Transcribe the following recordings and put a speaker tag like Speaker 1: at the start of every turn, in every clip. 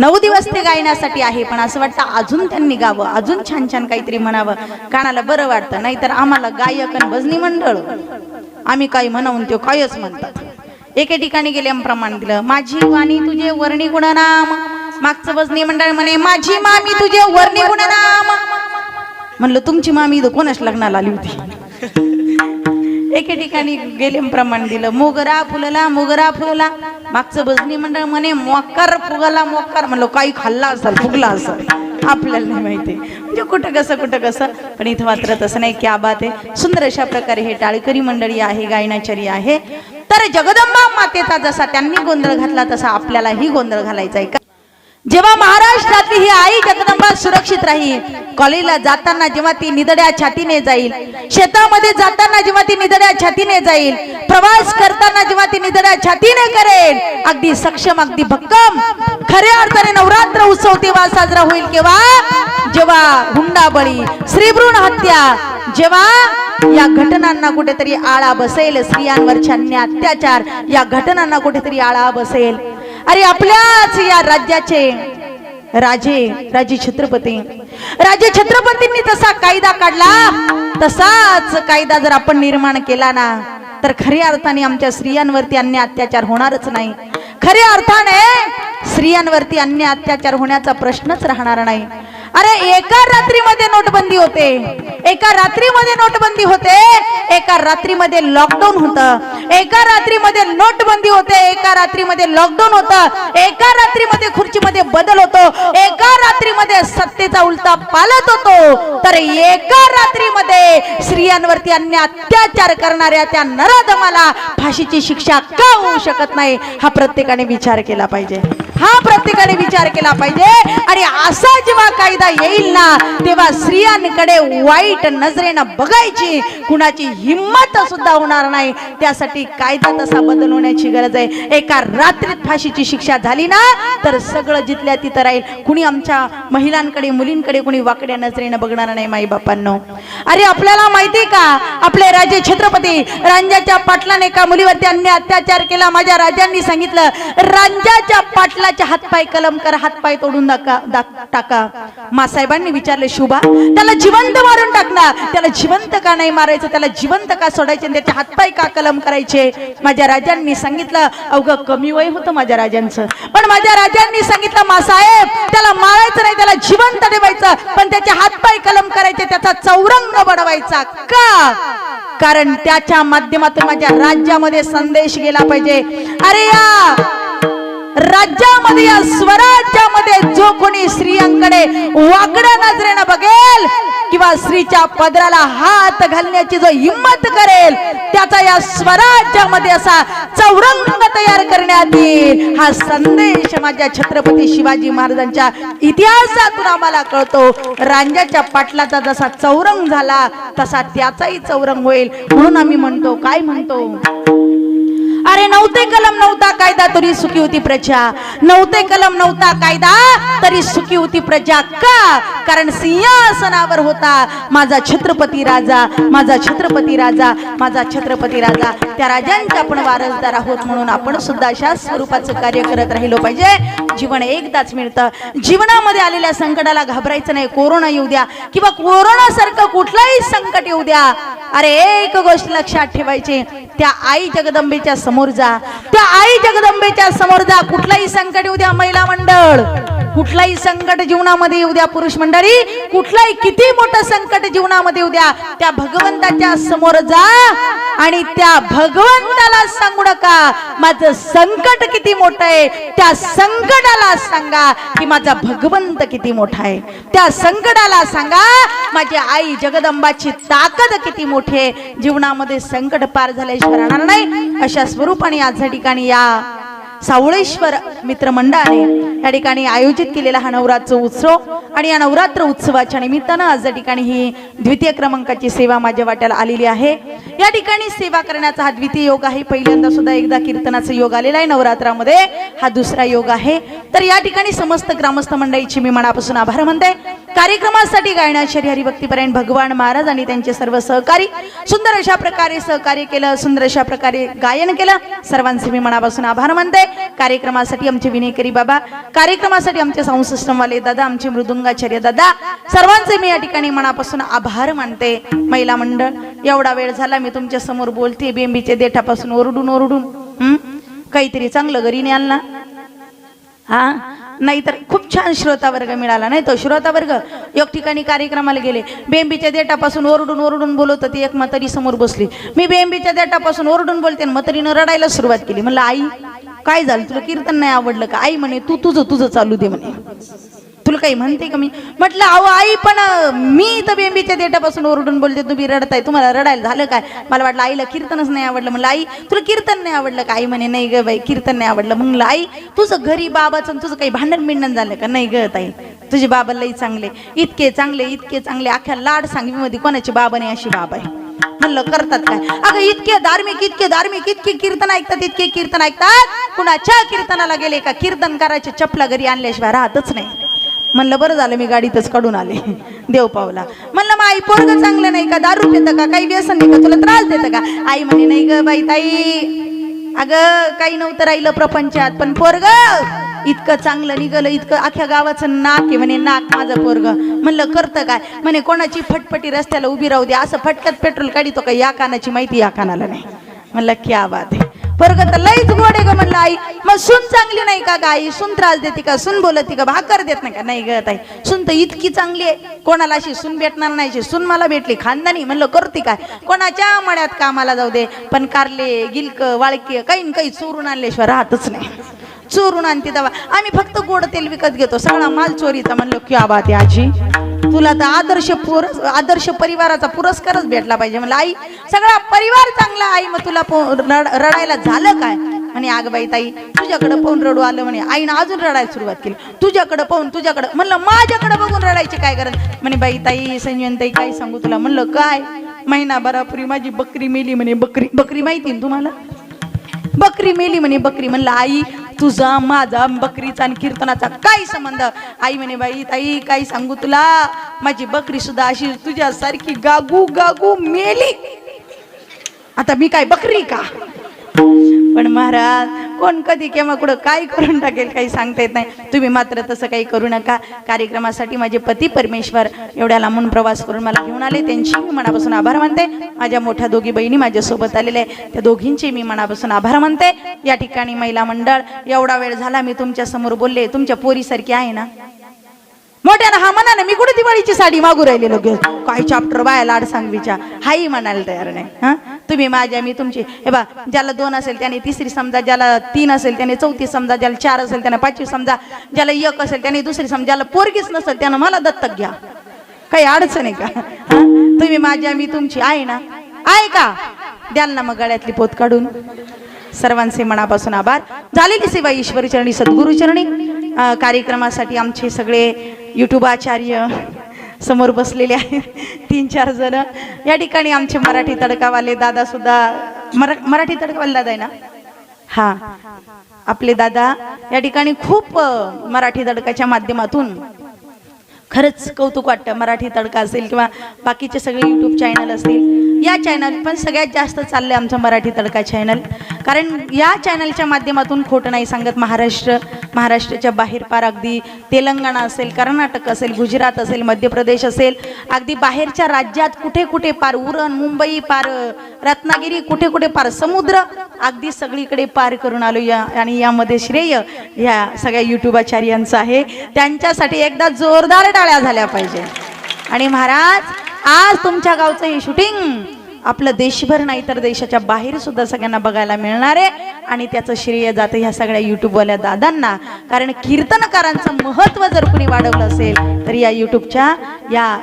Speaker 1: नऊ दिवस ते गायण्यासाठी आहे पण असं वाटतं अजून त्यांनी गावं अजून छान छान काहीतरी म्हणावं. कानाला बरं वाटतं नाहीतर आम्हाला गायक आणि भजनी मंडळ आम्ही काही म्हणावून ते कायच म्हणतात. एके ठिकाणी गेले प्रमाण दिलं माझी वाणी तुझे वर्णी गुणनाम. मागचं भजनी मंडळ म्हणे माझी मामी तुझे वर्णी गुणनाम. म्हणलं तुमची मामी इथं कोणाच लग्नाला आली होती? एके ठिकाणी गेले प्रमाण दिलं मोगरा फुलला मोगरा फुलला. मागचं भजनी मंडळ म्हणे मोकार फुगला मोकार म्हणलं काही खाल्ला असाल फुगला असाल. आपल्याला नाही माहिती. म्हणजे कुठं कसं कुठं कसं. पण इथं मात्र तसं नाही की आबात आहे. सुंदर अशा प्रकारे हे टाळकरी मंडळी आहे गायनाचारी आहे. तर जगदंबा मातेचा जसा त्यांनी गोंधळ घातला तसा आपल्यालाही गोंधळ घालायचा आहे. का जेव्हा महाराष्ट्रातली ही आई जगदंबा सुरक्षित राहील कॉलेजला जाताना जेव्हा ती निदड्या छातीने जाईल शेतामध्ये जाताना जेव्हा ती निदड्या छातीने जाईल प्रवास करताना छातीने अगदी सक्षम अगदी भक्कम. खऱ्या अर्थाने नवरात्र उत्सव तेव्हा साजरा होईल केव्हा? जेव्हा हुंडाबळी श्रीभ्रूण हत्या जेव्हा या घटनांना कुठेतरी आळा बसेल स्त्रियांवरच्या अत्याचार या घटनांना कुठेतरी आळा बसेल. अरे आपल्याच या राज्याचे राजे राजे छत्रपती. राजे छत्रपतींनी तसा कायदा काढला. तसाच कायदा जर आपण निर्माण केला ना तर खऱ्या अर्थाने आमच्या स्त्रियांवरती अन्य अत्याचार होणारच नाही. खऱ्या अर्थाने स्त्रियांवरती अन्य अत्याचार होण्याचा प्रश्नच राहणार नाही. अरे एका रात्रीमध्ये नोटबंदी होते. एका रात्रीमध्ये नोटबंदी होते. एका रात्रीमध्ये लॉकडाऊन होतं. एका रात्रीमध्ये नोटबंदी होते. एका रात्रीमध्ये लॉकडाऊन होतं. एका रात्रीमध्ये खुर्चीमध्ये बदल होतो. एका रात्रीमध्ये सत्तेचा उलटा पालत होतो. तर एका रात्रीमध्ये स्त्रियांवरती अन्य अत्याचार करणाऱ्या त्या नराधमाला फाशीची शिक्षा का होऊ शकत नाही हा प्रत्येकाने विचार केला पाहिजे. हा प्रत्येकाने विचार केला पाहिजे. आणि असा जेव्हा कायदा येईल ना तेव्हा स्त्रियांकडे वाईट नजरेनं बघायची कुणाची हिंमत सुद्धा होणार नाही. त्यासाठी कायदा तसा बदल होण्याची गरज आहे. एका रात्रीत फाशीची शिक्षा झाली ना तर सगळं जिथल्या तिथं राहील. कुणी आमच्या महिलांकडे मुलींकडे कुणी वाकड्या नजरेनं बघणार नाही माई बापांनो अरे आपल्याला माहिती का? आपले राजे छत्रपती रांजाच्या पाटलाने एका मुलीवरती अन्य अत्याचार केला. माझ्या राजांनी सांगितलं रांजाच्या पाटलाचे हातपाय कलम करा हातपाय तोडून दाका टाका. मासाहेबांनी विचारले शुभा त्याला जिवंत मारून टाकणार. त्याला जिवंत का नाही मारायचं? त्याला जिवंत का सोडायचे? त्याचे हातपाय का कलम करायचे? माझ्या राजांनी सांगितलं अवघं कमी वय होतं माझ्या राजांचं. पण माझ्या राजांनी सांगितलं मासाहेब त्याला मारायचं नाही त्याला जिवंत ठेवायचं. पण त्याचे हातपाय कलम करायचे त्याचा चौरंग बडवायचा का? कारण त्याच्या माध्यमातून माझ्या राज्यामध्ये संदेश गेला पाहिजे. अरे या! राज्यामध्ये या स्वराज्यामध्ये जो कोणी स्त्रियांकडे वाकड्या नजरेनं बघेल किंवा स्त्रीच्या पदराला हात घालण्याची जो हिंमत करेल त्याचा या स्वराज्यामध्ये असा चौरंग तयार करण्यात येईल. हा संदेश माझ्या छत्रपती शिवाजी महाराजांच्या इतिहासातून आम्हाला कळतो. रांजाच्या पाटलाचा जसा चौरंग झाला तसा त्याचाही चौरंग होईल. म्हणून आम्ही म्हणतो काय म्हणतो? अरे नव्हते कलम नव्हता कायदा तरी सुखी होती प्रजा. नव्हते कलम नव्हता कायदा तरी सुखी होती प्रजा. का? कारण सिंहासनावर होता. माझा छत्रपती राजा माझा छत्रपती राजा माझा छत्रपती राजा. त्या राजांचे आपण वारसदार आहोत म्हणून आपण सुद्धा अशा स्वरूपाचं कार्य करत राहिलो पाहिजे. जीवन एकदाच मिळतं. जीवनामध्ये आलेल्या संकटाला घाबरायचं नाही. कोरोना येऊ द्या. किंवा कोरोना सारखं कुठलाही संकट येऊ द्या. अरे एक गोष्ट लक्षात ठेवायची. त्या आई जगदंबेच्या समोर जा. त्या आई जगदंबेच्या समोर जा. कुठलाही संकट येऊ द्या महिला मंडळ. कुठलाही संकट जीवनामध्ये येऊ द्या पुरुष मंडळी. कुठलाही किती मोठं संकट जीवनामध्ये येऊ द्या त्या भगवंताच्या समोर जा. आणि त्या भगवंताला सांगू नका माझं संकट किती मोठं आहे त्या संकटाला सांगा की माझा भगवंत किती मोठा आहे. त्या संकटाला सांगा माझी आई जगदंबाची ताकद किती मोठी आहे. जीवनामध्ये संकट पार झाल्याशिवाय राहणार नाही. अशा स्वरूपाने आज या ठिकाणी या. सावळेश्वर मित्रमंडळाने या ठिकाणी आयोजित केलेला हा नवरात्र उत्सव आणि या नवरात्र उत्सवाच्या निमित्तानं आज या ठिकाणी ही द्वितीय क्रमांकाची सेवा माझ्या वाट्याला आलेली आहे. या ठिकाणी सेवा करण्याचा हा द्वितीय योग आहे. पहिल्यांदा सुद्धा एकदा कीर्तनाचा योग आलेला आहे. नवरात्रामध्ये हा दुसरा योग आहे. तर या ठिकाणी समस्त ग्रामस्थ मंडळीची मी मनापासून आभार मानते. कार्यक्रमासाठी गायनाचार्य हरिभक्तीपरायण भगवान महाराज आणि त्यांचे सर्व सहकारी. सुंदर अशा प्रकारे सहकार्य केलं सुंदर अशा प्रकारे गायन केलं. सर्वांचे मी मनापासून आभार मानते. कार्यक्रमासाठी आमचे विनेकरी बाबा कार्यक्रमासाठी आमचे साऊंड सिस्टमवाले दादा आमचे मृदुंगाचार्य दादा सर्वांचे मी या ठिकाणी मनापासून आभार मानते. महिला मंडळ एवढा वेळ झाला मी तुमच्यासमोर बोलते बेंबीचे देठापासून ओरडून ओरडून काहीतरी चांगलं घरी न्याल ना. हा? नाहीतर खूप छान श्रोता वर्ग मिळाला नाही तो? श्रोता वर्ग? एक ठिकाणी कार्यक्रमाला गेले. बेंबीच्या देटापासून ओरडून ओरडून बोलत होती एक म्हातारी समोर बसली. मी बेंबीच्या देटापासून ओरडून बोलते आणि म्हातारीनं रडायला सुरुवात केली. म्हणलं आई काय झालं? तुला कीर्तन नाही आवडलं का? आई म्हणे तू तुझं तुझं चालू दे म्हणे. तुला काही म्हणते का मी? म्हटलं अहो आई पण मी तर बेंबीच्या देटापासून ओरडून बोलते तुम्ही रडताय तुम्हाला रडायला झालं काय? मला वाटलं आईला कीर्तनच नाही आवडलं. म्हणलं आई तुला कीर्तन नाही आवडलं का? आई म्हणे नाही ग बाई कीर्तन नाही आवडलं. म्हणलं आई तुझं घरी बाबाचं तुझं काही भांडण बिंडण झालं का? नाही ग ताई तुझे बाबा लई चांगले इतके चांगले इतके चांगले अख्ख्या लाड सांगवीमध्ये कोणाची बाबा नाही अशी बाबा आहे. म्हणलं करतात काय? अगं इतके धार्मिक इतके धार्मिक इतके कीर्तन ऐकतात इतके कीर्तन ऐकतात. कुणाच्या कीर्तनाला गेले का? कीर्तन करायचे चपला घरी आणल्याशिवाय राहतच नाही. म्हणलं बरं झालं मी गाडीतच काढून आले. देव पावला. म्हणलं मग आई पोरग चांगलं नाही का? दारू पितं का? काही व्यसन नाही का? तुला त्रास देतं का? आई म्हणे नाही ग बाई ताई. अगं काही नव्हतं राहिलं प्रपंचात पण पोरग इतकं चांगलं निघालं इतकं अख्ख्या गावाचं नाक आहे म्हणे नाक माझं पोरग. म्हणलं करतं काय? म्हणे कोणाची फटफटी रस्त्याला उभी राहू दे असं फटक्यात पेट्रोल काढितो का? या कानाची माहिती या कानाला नाही. म्हणलं क्या बात आहे. पोरग तर लईच गोड आहे ग म्हणलं आई. मग सून चांगली नाही का गाई सून त्रास देते का? सून बोलते का? भाकर देत नाही का? नाही ग ताई. सून तर इतकी चांगली आहे. कोणाला अशी सून भेटणार नाही. सून मला भेटली. खानदानी म्हणलं करते काय? कोणाच्या मळ्यात कामाला जाऊ दे? पण कारले गिलक वाळकी काही काही चोरून आणल्याशिवाय राहतच नाही. चोरून आणते दवा आम्ही फक्त गोड तेल विकत घेतो. सगळा माल चोरीचा. म्हणलं की आबा ते आजी? तुला तर आदर्श पुरस आदर्श परिवाराचा पुरस्कारच भेटला पाहिजे. म्हणलं आई सगळा परिवार चांगला आई मग तुला रडायला झालं काय? म्हणे आग बाई ताई तुझ्याकडे पाहून रडू आलं. म्हणे आईनं अजून रडायला सुरुवात केली. तुझ्याकडे पाहून तुझ्याकडे म्हणलं माझ्याकडे बघून रडायची काय गरज? म्हणे बाई ताई संजयन ताई काय सांगू तुला? म्हणलं काय? महिनाभरापूर्वी माझी बकरी मेली म्हणे बकरी बकरी माहिती ना तुम्हाला? बकरी मेली म्हणे बकरी. म्हणलं आई तुझा माझा बकरीचा आणि कीर्तनाचा काय संबंध? आई म्हणे बाई ताई काय सांगू तुला? माझी बकरी सुद्धा अशी तुझ्यासारखी गागू गागू मेली. आता मी काय बकरी का? पण महाराज कोण कधी केव्हा कुठं काय करून टाकेल काही सांगता येत नाही. तुम्ही मात्र तसं काही करू नका. कार्यक्रमासाठी माझे पती परमेश्वर एवढ्या लांबून प्रवास करून मला घेऊन आले. त्यांची मी मनापासून आभार मानते. माझ्या मोठ्या दोघी बहिणी माझ्यासोबत आलेल्या आहे त्या दोघींचे मी मनापासून आभार मानते. या ठिकाणी महिला मंडळ एवढा वेळ झाला मी तुमच्यासमोर बोलले. तुमच्या पोरीसारखी आहे ना? मोठ्यानं हा म्हणा ना मी कुठे दिवाळीची साडी मागू राहिलेलो घेऊन काही चॅप्टर बाया लाड सांगवीच्या. हाही म्हणायला तयार नाही हा? तुम्ही माझ्या मी तुमची. हे बा ज्याला दोन असेल त्याने तिसरी समजा ज्याला तीन असेल त्याने चौथी समजा ज्याला चार असेल त्याने पाचवी समजा ज्याला एक असेल त्याने दुसरी समजा ज्याला पोरगीच नसेल त्यानं मला दत्तक घ्या. काही अडचण आहे का? तुम्ही माझ्या मी तुमची. आहे ना? आहे का? द्याल ना मग गळ्यातली पोत काढून. सर्वांचे मनापासून आभार. झालेली सेवा ईश्वरी चरणी कार्यक्रमासाठी आमचे सगळे युट्यूबाचार्य समोर बसलेले आहेत. तीन चार जण. या ठिकाणी आमचे मराठी तडकावाले दादा सुद्धा. मरा मराठी तडकावाले दादा आहे ना? हा. आपले दादा. या ठिकाणी खूप मराठी तडकाच्या माध्यमातून खरंच कौतुक वाटतं. मराठी तडका असेल किंवा बाकीचे सगळे यूट्यूब चॅनल असतील. या चॅनल पण सगळ्यात जास्त चाललं आहे आमचं मराठी तडका चॅनल कारण या चॅनलच्या माध्यमातून खोटं नाही सांगत महाराष्ट्र महाराष्ट्राच्या बाहेर पार अगदी तेलंगणा असेल कर्नाटक असेल गुजरात असेल मध्य प्रदेश असेल अगदी बाहेरच्या राज्यात कुठे कुठे पार उरण मुंबई पार रत्नागिरी कुठे कुठे पार समुद्र अगदी सगळीकडे पार करून आलो या आणि यामध्ये श्रेय या सगळ्या युट्यूबाचार्यांचं आहे. त्यांच्यासाठी एकदा जोरदार टाळ्या झाल्या पाहिजे. आणि महाराज आज तुमच्या गावचं हे शूटिंग आपलं देशभर नाही तर देशाच्या बाहेर सुद्धा सगळ्यांना बघायला मिळणार आहे. आणि त्याचं श्रेय जातं ह्या सगळ्या युट्यूबवाल्या दादांना. कारण कीर्तनकारांचं महत्त्व जर कुणी वाढवलं असेल तर या युट्यूबच्या या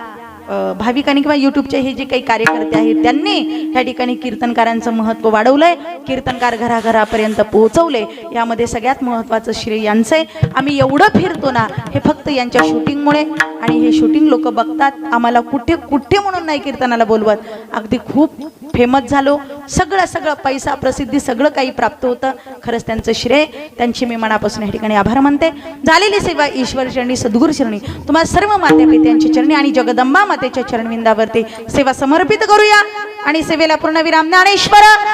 Speaker 1: भाविकांनी किंवा युट्यूबचे हे जे काही कार्यकर्ते आहेत त्यांनी या ठिकाणी कीर्तनकारांचं महत्त्व वाढवलंय. कीर्तनकार घराघरापर्यंत पोहोचवले. यामध्ये सगळ्यात महत्त्वाचं श्रेय यांचं आहे आम्ही एवढं फिरतो ना हे फक्त यांच्या शूटिंगमुळे आणि हे शूटिंग लोक बघतात. आम्हाला कुठे कुठे म्हणून नाही कीर्तनाला बोलवत. अगदी खूप फेमस झालो. सगळं सगळं पैसा प्रसिद्धी सगळं काही प्राप्त होतं. खरंच त्यांचं श्रेय त्यांची मी मनापासून या ठिकाणी आभार मानते. झालेली सेवा ईश्वर चरणी सद्गुरू चरणी. तुम्हाला सर्व मातेपित्यांची चरणी आणि जगदंबा मातेच्या चरणविंदावरती सेवा समर्पित करूया. आणि सेवेला पूर्ण विराम ज्ञानेश्वर.